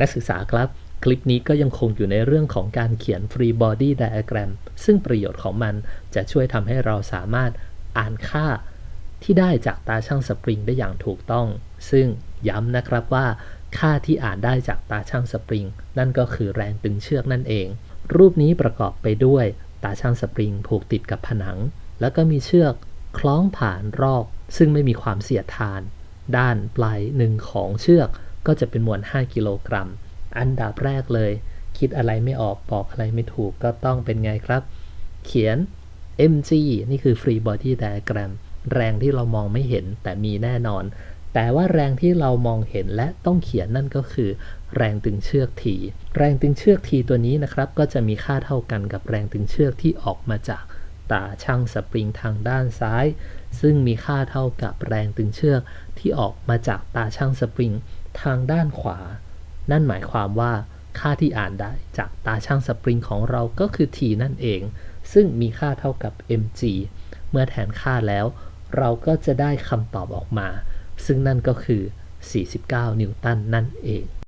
นักศึกษาครับ คลิปนี้ก็ยังคงอยู่ในเรื่องของการเขียน free body diagram ซึ่งประโยชน์ของมันจะช่วยทำให้เราสามารถอ่านค่าที่ได้จากตาช่างสปริงได้อย่างถูกต้อง ซึ่งย้ำนะครับว่า ค่าที่อ่านได้จากตาช่างสปริง นั่นก็คือแรงตึงเชือกนั่นเอง รูปนี้ประกอบไปด้วยตาช่างสปริงผูกติดกับผนัง แล้วก็มีเชือกคล้องผ่านรอบซึ่งไม่มีความเสียดทาน ด้านปลายหนึ่งของเชือก ก็จะเป็นมวล 5 กิโลกรัม อันดับแรกเลย คิดอะไรไม่ออกบอกอะไรไม่ถูกก็ต้องเป็นไงครับ เขียน mg นี่คือ free body diagram แรงที่เรามองไม่เห็นแต่มีแน่นอน แต่ว่าแรงที่เรามองเห็นและต้องเขียนนั่นก็คือ แรงตึงเชือก T แรงตึงเชือก T ตัวนี้นะครับ ก็จะมีค่าเท่ากันกับแรงตึงเชือกที่ออกมาจากตาช่างสปริงทางด้านซ้าย ซึ่งมีค่าเท่ากับแรงตึงเชือกที่ออกมาจากตาช่างสปริง ทางด้านขวา นั่นหมายความว่าค่าที่อ่านได้จากตาช่างสปริงของเราก็คือ T นั่นเอง ซึ่งมีค่าเท่ากับ mg เมื่อแทนค่าแล้ว เราก็จะได้คำตอบออกมา ซึ่งนั่นก็คือ 49 นิวตันนั่นเอง